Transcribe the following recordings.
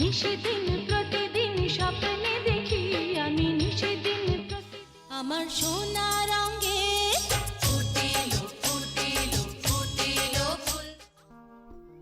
নিশিদিন প্রতিদিন স্বপ্নে দেখি, আমি প্রতি আমার সোনা রঙে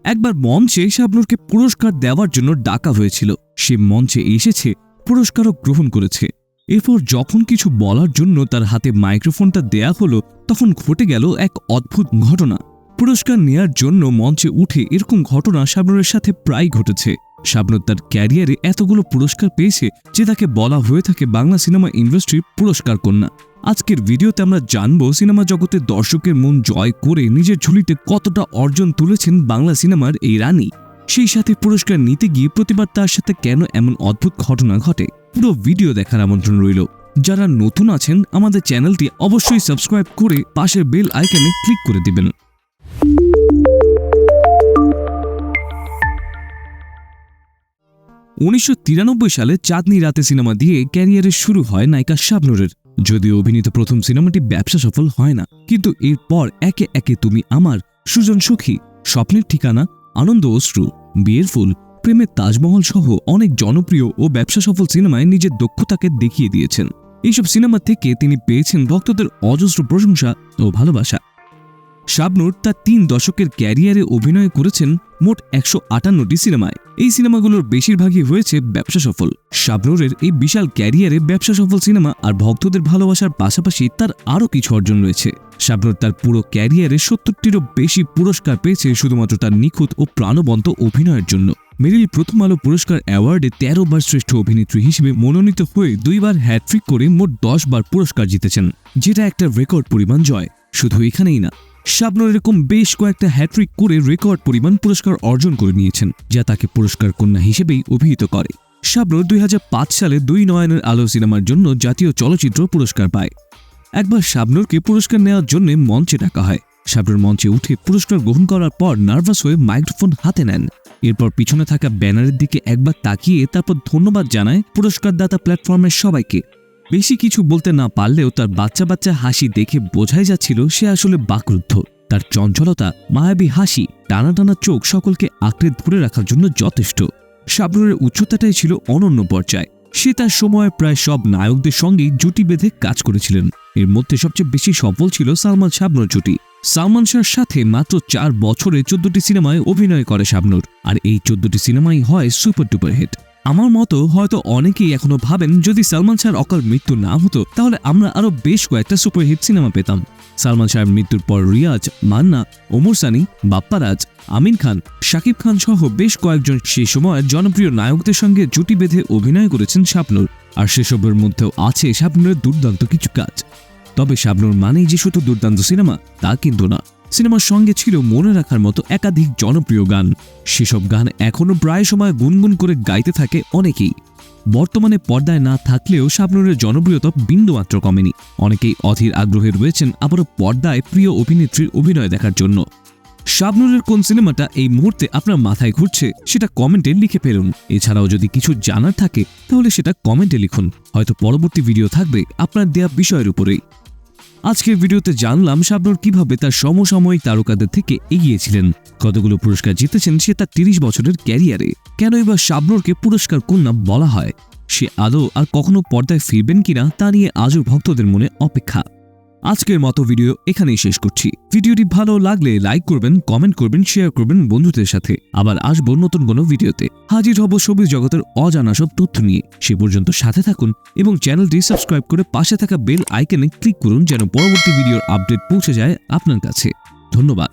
একবার মঞ্চে শাবনুরকে পুরস্কার দেওয়ার জন্য ডাকা হয়েছিল। সে মঞ্চে এসেছে, পুরস্কারও গ্রহণ করেছে। এরপর যখন কিছু বলার জন্য তার হাতে মাইক্রোফোনটা দেয়া হলো, তখন ঘটে গেল এক অদ্ভুত ঘটনা। পুরস্কার নেয়ার জন্য মঞ্চে উঠে এরকম ঘটনা শাবনুরের সাথে প্রায় ঘটেছে। শাবনুর তার ক্যারিয়ারে এতগুলো পুরস্কার পেয়েছে যে তাকে বলা হয়ে থাকে বাংলা সিনেমা ইন্ডাস্ট্রির পুরস্কার কন্যা। আজকের ভিডিওতে আমরা জানব সিনেমা জগতে দর্শকের মন জয় করে নিজের ঝুলিতে কতটা অর্জন তুলেছেন বাংলা সিনেমার এই রানী। সেই সাথে পুরস্কার নিতে গিয়ে প্রতিবার তার সাথে কেন এমন অদ্ভুত ঘটনা ঘটে, পুরো ভিডিও দেখার আমন্ত্রণ রইল। যারা নতুন আছেন, আমাদের চ্যানেলটি অবশ্যই সাবস্ক্রাইব করে পাশের বেল আইকনে ক্লিক করে দিবেন। উনিশশো তিরানব্বই সালে চাঁদনি রাতে সিনেমা দিয়ে ক্যারিয়ারের শুরু হয় নায়িকা শাবনুরের। যদিও অভিনীত প্রথম সিনেমাটি ব্যবসা সফল হয় না, কিন্তু এরপর একে একে তুমি আমার, সুজন সুখী, স্বপ্নের ঠিকানা, আনন্দ অশ্রু, বিয়ের ফুল, প্রেমের তাজমহল সহ অনেক জনপ্রিয় ও ব্যবসা সফল সিনেমায় নিজের দক্ষতাকে দেখিয়ে দিয়েছেন। এইসব সিনেমা থেকে তিনি পেয়েছেন ভক্তদের অজস্র প্রশংসা ও ভালোবাসা। শাবনুর তার তিন দশকের ক্যারিয়ারে অভিনয় করেছেন মোট একশো আটান্নটি সিনেমায়। এই সিনেমাগুলোর বেশিরভাগই হয়েছে ব্যবসা সফল। শাবনুরের এই বিশাল ক্যারিয়ারে ব্যবসা সফল সিনেমা আর ভক্তদের ভালোবাসার পাশাপাশি তার আরও কিছু অর্জন রয়েছে। শাবনুর তার পুরো ক্যারিয়ারে সত্তরটিরও বেশি পুরস্কার পেয়েছে শুধুমাত্র তার নিখুঁত ও প্রাণবন্ত অভিনয়ের জন্য। মেরিল প্রথম আলো পুরস্কার অ্যাওয়ার্ডে তেরো বার শ্রেষ্ঠ অভিনেত্রী হিসেবে মনোনীত হয়ে দুইবার হ্যাট্রিক করে মোট দশ বার পুরস্কার জিতেছেন, যেটা একটা রেকর্ড পরিমাণ জয়। শুধু এখানেই না শাবনুর এরকম বেশ কয়েকটা হ্যাট্রিক করে রেকর্ড পরিমাণ পুরস্কার অর্জন করে নিয়েছেন, যা তাকে পুরস্কার কন্যা হিসেবেই অভিহিত করে। শাবনুর দুই সালে দুই নয়নের আলো সিনেমার জন্য জাতীয় চলচ্চিত্র পুরস্কার পায়। একবার শাবনুরকে পুরস্কার নেওয়ার জন্য মঞ্চে ডাকা হয়। শাবনুর মঞ্চে উঠে পুরস্কার গ্রহণ করার পর নার্ভাস হয়ে মাইক্রোফোন হাতে নেন। এরপর পিছনে থাকা ব্যানারের দিকে একবার তাকিয়ে তারপর ধন্যবাদ জানায় পুরস্কারদাতা প্ল্যাটফর্মের সবাইকে। বেশি কিছু বলতে না পারলেও তার বাচ্চা বাচ্চা হাসি দেখে বোঝাই যাচ্ছিল সে আসলে বাকরুদ্ধ। তার চঞ্চলতা, মায়াবী হাসি টানা টানা চোখ সকলকে আঁকড়ে ধরে রাখার জন্য যথেষ্ট। শাবনুরের উচ্চতাটাই ছিল অনন্য পর্যায়। সে তার সময় প্রায় সব নায়কদের সঙ্গেই জুটি বেঁধে কাজ করেছিলেন। এর মধ্যে সবচেয়ে বেশি সফল ছিল সালমান শাবনুর জুটি। সালমান শাহর সাথে মাত্র চার বছরে চোদ্দটি সিনেমায় অভিনয় করে শাবনুর আর এই চোদ্দটি সিনেমাই হয় সুপার ডুপার হিট। আমার মতো হয়তো অনেকেই এখনও ভাবেন যদি সালমান শাহর অকাল মৃত্যু না হতো, তাহলে আমরা আরও বেশ কয়েকটা সুপারহিট সিনেমা পেতাম। সালমান শাহের মৃত্যুর পর রিয়াজ, মান্না, ওমর সানি বাপ্পারাজ আমিন খান, শাকিব খান সহ বেশ কয়েকজন সেই সময় জনপ্রিয় নায়কদের সঙ্গে জুটি বেঁধে অভিনয় করেছেন শাবনুর। আর সেসবের মধ্যেও আছে শাবনুরের দুর্দান্ত কিছু কাজ। তবে শাবনুর মানেই যে শুধু দুর্দান্ত সিনেমা, তা কিন্তু না। সিনেমার সঙ্গে ছিল মনে রাখার মতো একাধিক জনপ্রিয় গান। সেসব গান এখনও প্রায় সময় গুনগুন করে গাইতে থাকে অনেকেই। বর্তমানে পর্দায় না থাকলেও শাবনুরের জনপ্রিয়তা বিন্দুমাত্র কমেনি। অনেকেই অধীর আগ্রহে রয়েছেন আবারও পর্দায় প্রিয় অভিনেত্রীর অভিনয় দেখার জন্য। শাবনুরের কোন সিনেমাটা এই মুহূর্তে আপনার মাথায় ঘুরছে, সেটা কমেন্টে লিখে ফেলুন। এছাড়াও যদি কিছু জানার থাকে, তাহলে সেটা কমেন্টে লিখুন। হয়তো পরবর্তী ভিডিও থাকবে আপনার দেয়া বিষয়ের উপরেই। আজকের ভিডিওতে জানলাম শাবনুর কীভাবে তার সমসাময়িক তারকাদের থেকে এগিয়েছিলেন কতগুলো পুরস্কার জিতেছেন সে তার তিরিশ বছরের ক্যারিয়ারে। কেন এবার শাবনুরকে পুরস্কার কন্যা বলা হয়? সে আদৌ আর কখনো পর্দায় ফিরবেন কিনা তা নিয়ে আজও ভক্তদের মনে অপেক্ষা। আজকের মতো ভিডিও এখানেই শেষ করছি। ভিডিওটি ভালো লাগলে লাইক করবেন, কমেন্ট করবেন, শেয়ার করবেন বন্ধুদের সাথে। আবার আসব নতুন কোনো ভিডিওতে। হাজির হব সবুজ জগতের অজানা সব তথ্য নিয়ে। সে পর্যন্ত সাথে থাকুন এবং চ্যানেলটি সাবস্ক্রাইব করে পাশে থাকা বেল আইকনে ক্লিক করুন যেন পরবর্তী ভিডিওর আপডেট পৌঁছে যায় আপনার কাছে। ধন্যবাদ।